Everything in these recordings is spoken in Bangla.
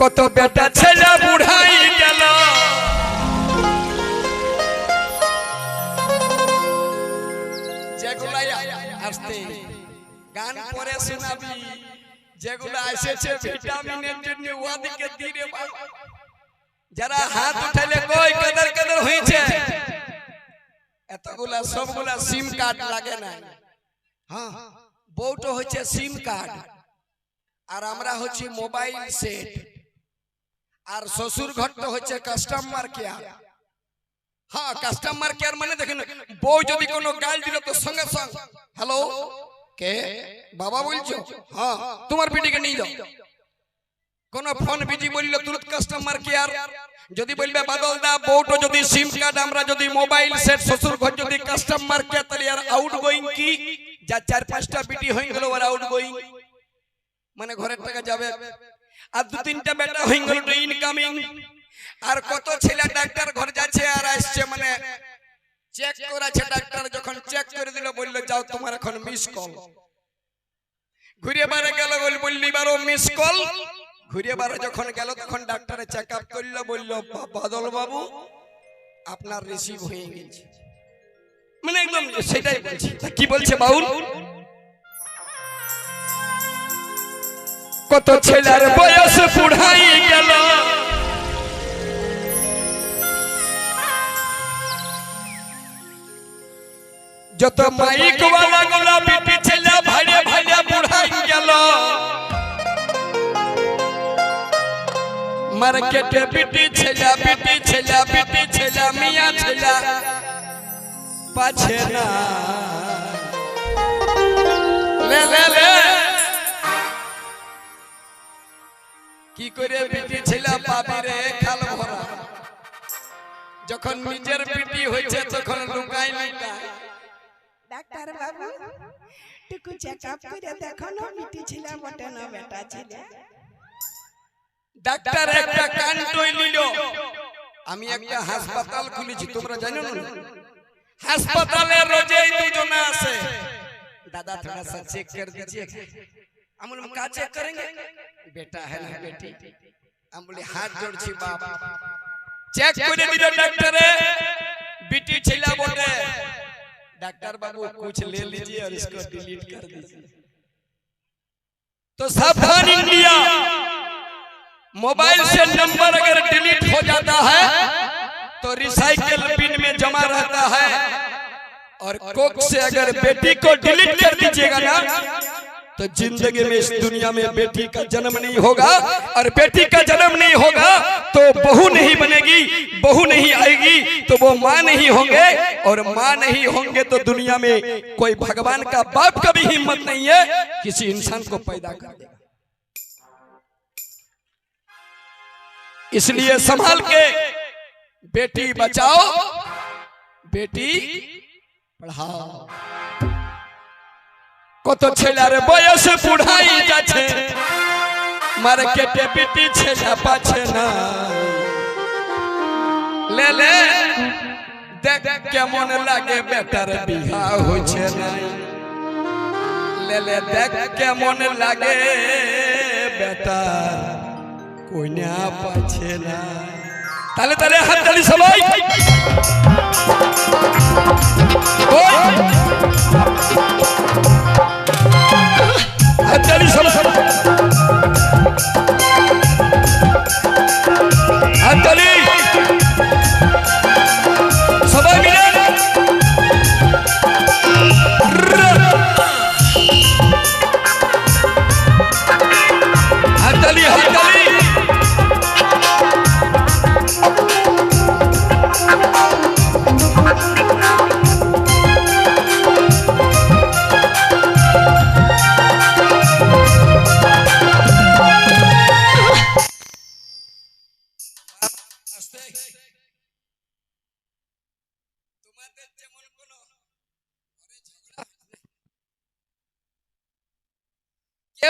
কত বেটা ছেলে বুড়াই গেল। গান পরে শোনাবি, যেগুলো এসেছে ভিটামিনের জন্য ওদিকে দিরে যারা হাত উঠাইলে কই কাদার কাদার হয়েছে? এতগুলা সবগুলা সিম কার্ড লাগে না। হ্যাঁ বউটো হচ্ছে সিম কার্ড। আর আমরা হচ্ছে মোবাইল সেট। আর শ্বশুর ঘরটা হচ্ছে কাস্টমার কেয়ার হ্যাঁ কাস্টমার কেয়ার মানে দেখেন বউ যদি কোনো গাল দিল তো সঙ্গে সঙ্গে হ্যালো? কে? বাবা বলছো? হ্যাঁ তোমার পিটিকে নিয়ে যাও। কোন ফোন বিজি বলল তুরন্ত কাস্টমার কেয়ার যদি বলবে বাদল দা বউটো যদি সিম কার্ড আমরা যদি মোবাইল সেট শ্বশুর ঘর যদি কাস্টমার কেয়ার তাহলে আর আউট গোয়িং কি? যা চার পাঁচটা বিটি হয়ে গেল আর আউট গোয়িং মানে ঘরের টাকা যাবে আর দু তিনটা বেটা হয়ে গেল ইনকামিং আর কত ছেলে ডাক্তার ঘর যাচ্ছে আর আসছে মানে চেক করেছে ডাক্তার যখন চেক করে দিল বলল যাও তোমার এখন মিস কল ঘুরে বারে গেল বল বললি বারো মিস কল ঘুরে বারে যখন গেল তখন ডাক্তারে চেক আপ করল বলল "বা- বাদল বাবু আপনার রিসিভ হয়ে গেছে। মানে একদম সেটাই বলছি। কি বলছে বাউল? কত ছেলের বয়স বুড়াই গেল। যত মাইক वाला গুলা বিটি ছেলে ভাড়ে ভাড়ে বুড়াই গেল। মার্কেটে বিটি ছেলে বিটি ছেলে বিটি ছেলে, মিয়া ছেলে। পাছে না। লে লে লে। করে পিটি ছিল পাবি খাল ভরা। যখন নিজের পিটি হয়েছে তখন লুকাই লুকাই ডাক্তার বাবু টুকু চেকআপ করে দেখো না বিটি ছিল বটে না বেটা ছিল। ডাক্তার একটা কান টই নিল। আমি একটা হাসপাতাল খুলেছি তোমরা জানো না? হাসপাতালে রোজেই দুজনা আছে দাদা থোড়া সা চেক কর দিছি हम बोले का चेक करेंगे? बेटा है ना हाँ, बेटी? हाँ, हाँ, हम बोले हाथ जोड़ छी बाप। चेक करे दिलो डॉक्टर है। बेटी छिला बोल रहे डॉक्टर बाबू कुछ ले लीजिए और इसको डिलीट कर दीजिए। तो सब तो सावधान इंडिया मोबाइल से नंबर अगर डिलीट हो जाता है तो रिसाइकल बिन में जमा रहता है। और कोक से अगर बेटी को डिलीट कर दीजिएगा ना तो ज़िंदगी में इस दुनिया में बेटी का जन्म नहीं होगा। और बेटी का जन्म नहीं होगा तो बहू नहीं बनेगी बहू नहीं आएगी तो, तो वो माँ नहीं होंगे। और माँ नहीं तो होंगे तो दुनिया में कोई भगवान का बाप का भी हिम्मत नहीं है किसी इंसान को पैदा कर देगा। इसलिए संभाल के बेटी बचाओ बेटी पढ़ाओ। কত ছেলের বয়স বুড়াই যাচ্ছে মার্কেটে পিটি ছেলে পাচ্ছে না। লে লে দেখ কেমন লাগে বেটার বিহা হচ্ছে না। লে লে দেখ কেমন লাগে বেটার কইনা পাচ্ছে না। তাহলে তাহলে হাত তালি সবাই। ওই! হাত তালি সবাই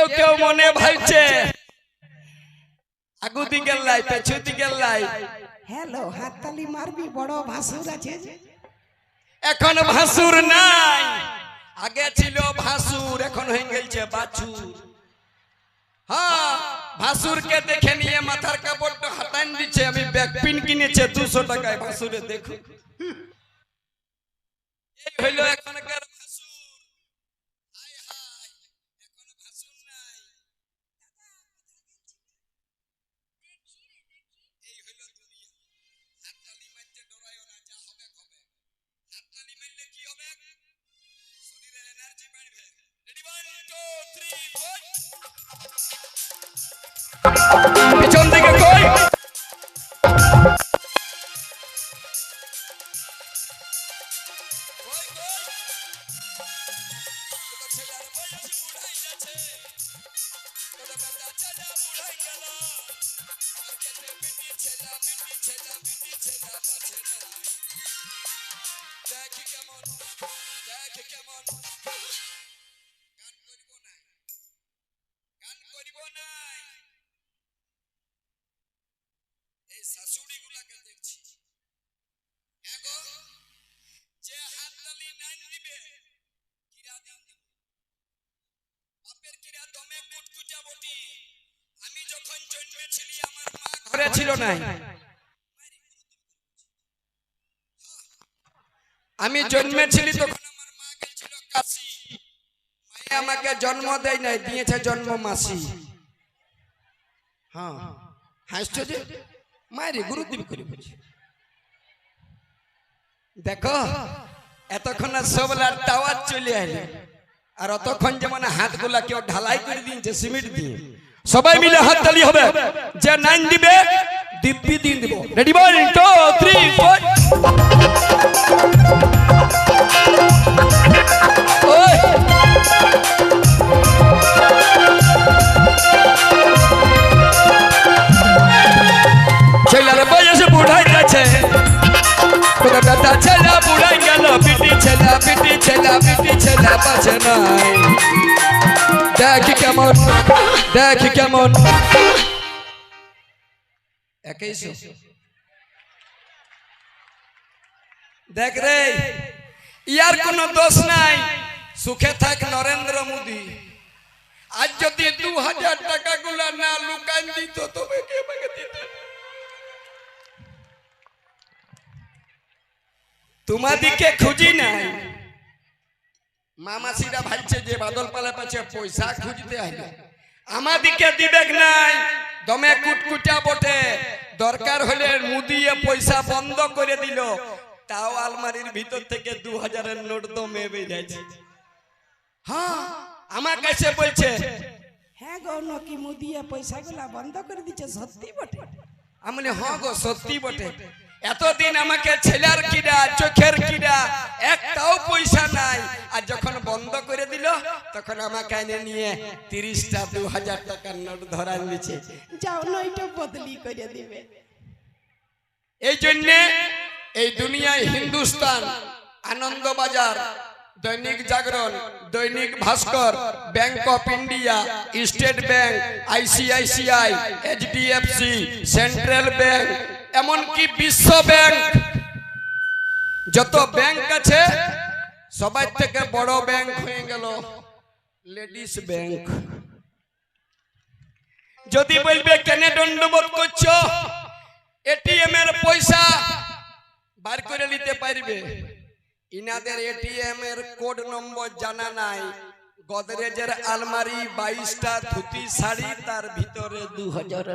কেউ কেউ মনে ভাবছে আগু দিকে লাই পেছু দিকে লাই। হ্যালো হাততালি মারবি বড় ভাসুর আছে। এখন ভাসুর নাই। আগে ছিল ভাসুর এখন হয়ে গেছে বাছুর। হ্যাঁ ভাসুরকে দেখে নিয়ে মাথার কাপড়টা হাতান দিচ্ছে আমি ব্যাকপিন কিনেছে দুশো টাকায়। ভাসুরে দেখো এই হইল এখনকার করিব নাই। এই শাশুড়ি গুলাকে দেখছি যে হাততালি নাইন দিবে কিরা দিন দিব? বাপের কিরা দমে কুটকুটা বটি? আমি যখন জন্মেছিলি আমার মা ঘরে ছিল নাই। আমি জন্মেছিলি তখন আমার মা গেছিল কাশি মায়ে আমাকে জন্ম দেয় নাই দিয়েছে জন্ম মাসি হ্যাঁ হাসছো যে মায়ের গুরুদেব করে বলছি দেখো এতক্ষণ সবলার টাওয়ার চলে এলে আর অতক্ষণ যেমন হাতগুলা কেউ ঢালাই করে দিয়েছে সিমেন্ট দিয়ে সবাই মিলে হাত তালি হবে যে নাইন দিবে দিব্যি দিন দিব ready one two three four ওই ছেলের বয়স বুড়াই গেছে। কোথা বেটা ছেলে বুড়াই গেল? পিটি ছেলে পিটি ছেলে পিটি ছেলে পাছে নাই। দেখ কেমন দেখ কেমন। একেইশো দেখ রে, ইয়ার কোনো দোষ নাই। সুখে থাক নরেন্দ্র মোদী। আজ যদি দু হাজার তোমাদিকে খুঁজি নাই। মামাসিরা ভাইছে যে বাদল পালে পাচ্ছে পয়সা খুঁজতে আইলে। আমাদিকে দিবেক নাই। দমে কুটকুটা বটে। দরকার হলে মুদিয়ে পয়সা বন্ধ করে দিল। তাও আলমারির ভিতর থেকে দু হাজারের নোট দমে বেরিয়েছে হ্যাঁ আমার কাছে বলছে হ্যাঁ গো নকি মুদিয়ে পয়সাগুলা বন্ধ করে দিচ্ছে সত্যি বটে? আমি হ্যাঁ গো সত্যি বটে। এতদিন আমাকে ছেলের কিরা চোখের কিরা একটাও পয়সা নাই। আর যখন বন্ধ করে দিল তখন আমাকে এনে নিয়ে তিরিশটা দু হাজার টাকার নোট ধরা দিচ্ছে যাও নইটা বদলি করে দিবে। এই জন্যে এই দুনিয়ায় Hindustan Anandabazar Dainik Jagran Dainik Bhaskar Bank of India State Bank ICICI HDFC Central Bank এমনকি বিশ্ব ব্যাংক, যত ব্যাংক আছে সবার থেকে বড় ব্যাংক হয়ে গেল, লেডিস ব্যাংক। যদি বলবে, কেন দণ্ডবোধ করছ? এটিএম এর পয়সা বার করে নিতে পারবে। ইনাদের এটিএম এর কোড নম্বর জানা নাই। গদরেজের আলমারি, বাইশটা ধুতি শাড়ি, তার ভিতরে দু হাজার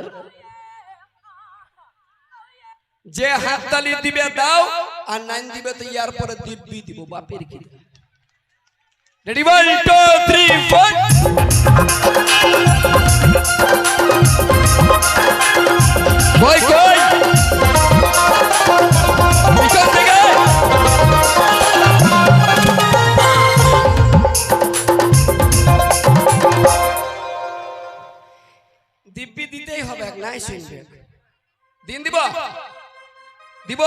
যে হাততালি দিবে দাও আর নাইন দিবে তো ইয়ার পরে দিব্যি দিব বাপের কি ready one two three four কই কই পিছন থেকে দিব্যি দিতেই হবে নাই শুনবে। দিন দিব? দিব।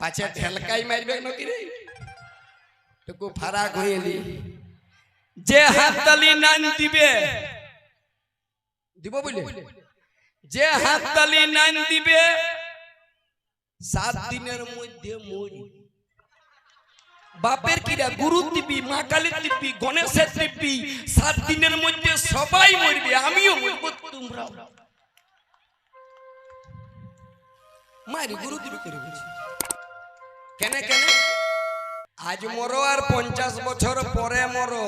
পাছে ঢেলকাই মারবে নাকি রে টুকু ফারাক এলি যে হাততালি নান দিবে। দিব বলে। যে হাততালি নান দিবে। সাত দিনের মধ্যে মরি বাপের কিরা গুরু দিবি মা কালী দিবি গণেশের দিবি সাত দিনের মধ্যে সবাই মরবে আমিও মরবো তোমরাও। মারি গুরু দিবি করে বলছি। কেনে কেনে? আজ মরো আর পঞ্চাশ বছর পরে মরো।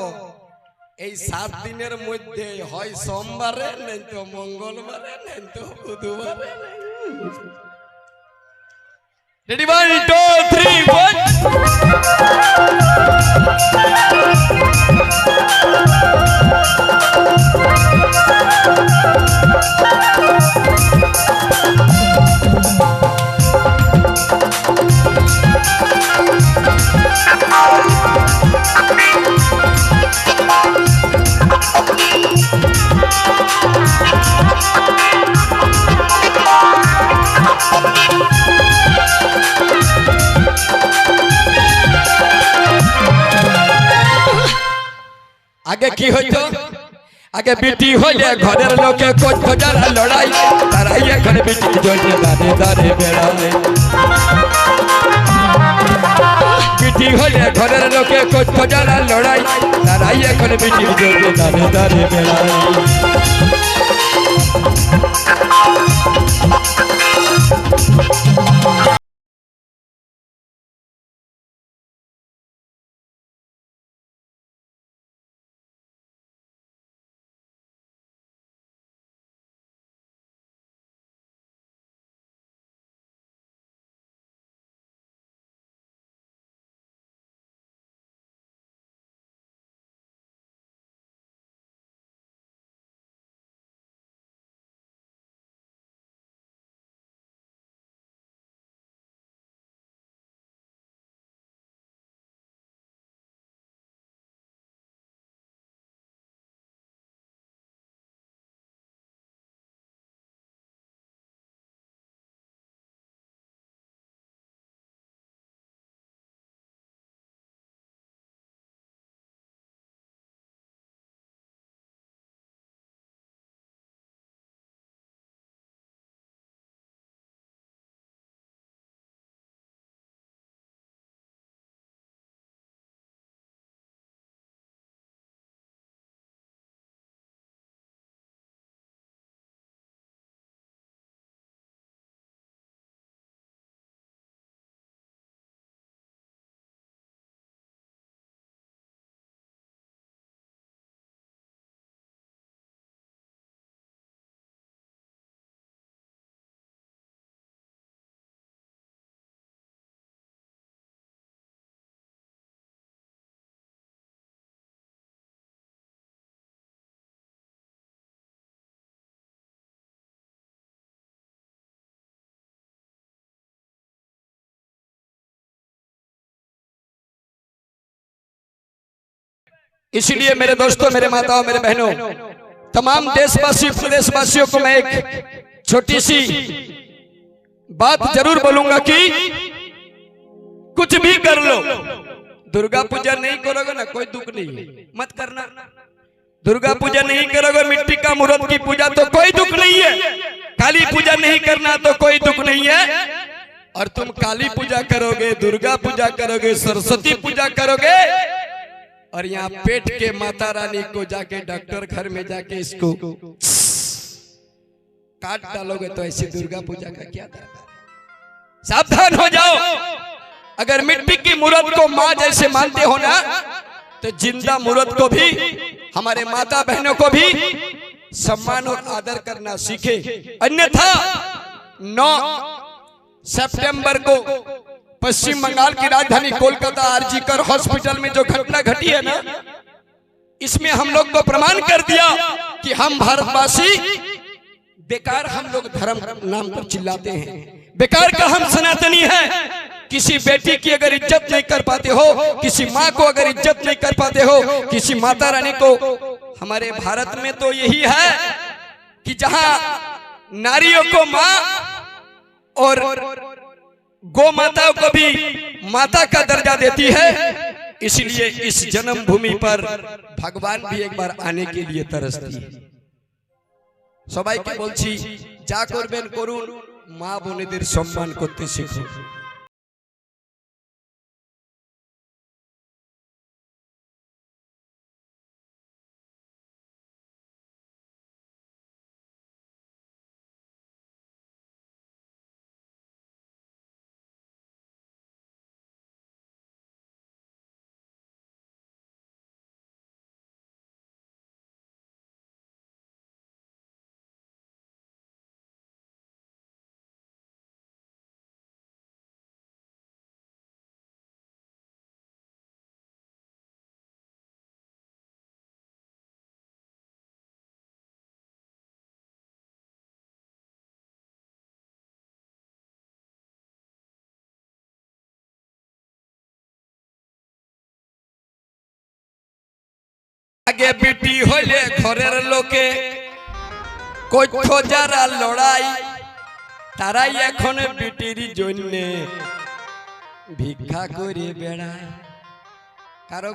এই সাত দিনের মধ্যে হয় সোমবারে নেই তো মঙ্গলবারে নেই তো বুধবারে। Ready one two three four আগে আগে বিটি হইলে ঘরের লোকে কোচ যারা লড়াই তারাই এখন বিটি জন্য দাঁড়ে দাঁড়ে বেড়ায় বিটি হইলে ঘরের লোকে কোচ যারা লড়াই তারাই এখন বিটির জন্য দাঁড়ে দাঁড়ে বেড়ায় इसलिए मेरे दोस्तों, मेरे माताओं, मेरे बहनों, तमाम देशवासी, प्रदेशवासियों को मैं एक छोटी सी बात ज़रूर बोलूँगा कि कुछ भी कर लो। दुर्गा पूजा नहीं करोगे ना, कोई दुख नहीं है। मत करना। दुर्गा पूजा नहीं करोगे, मिट्टी का मूर्त की पूजा तो कोई दुख नहीं है। काली पूजा नहीं करना तो कोई दुख नहीं है। और तुम काली पूजा करोगे, दुर्गा पूजा करोगे, सरस्वती पूजा करोगे और यहाँ पेट के माता रानी को जाके डॉक्टर घर में जाके इसको काट डालोगे तो ऐसी दुर्गा पूजा का क्या दरकार सावधान हो जाओ। अगर मिट्टी की मूर्त को माँ जैसे मानते हो ना तो ज़िंदा मूर्त को भी हमारे माता बहनों को भी सम्मान और आदर करना सीखे। अन्यथा नौ सितंबर को पश्चिम बंगाल की राजधानी कोलकाता आरजीकर हॉस्पिटल में जो घटना घटी है ना, इसमें हम लोग को प्रमाण कर दिया कि हम भारतवासी बेकार हम लोग धर्म नाम पर चिल्लाते हैं। बेकार का हम सनातनी है। किसी बेटी की अगर इज़्ज़त नहीं कर पाते हो, किसी माँ को अगर इज़्ज़त नहीं कर पाते हो, किसी माता रानी को, हमारे भारत में तो यही है कि जहाँ नारियों को माँ और गो माताओं को भी माता का दर्जा देती है इसलिए इस जन्मभूमि पर भगवान भी एक बार आने के लिए तरसती है সবাইকে বলছি যা করবেন করুন মা বোনেদের সম্মান করতে শিখুন আগে বিটি হইলে ঘরের লোকে কৈথ যারা লড়াই, তারাই এখন বিটির জন্যে ভিক্ষা করে বেড়ায়। কারও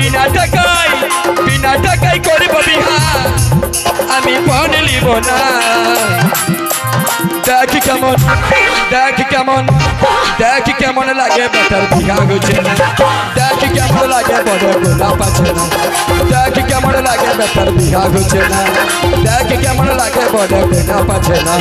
বিনা টাকায় বিনা টাকায় করব বিহা আমি পণ লিব না। দেখ কেমন দেখ কেমন দেখ কেমন লাগে বেটার বিঘা গুছে। দেখ কেমন লাগে বড় গোলা পাচ্ছে না। দেখ কেমন লাগে বেটার বিঘা গুছে না। দেখ কেমন লাগে বড় গোলা পাচ্ছে না।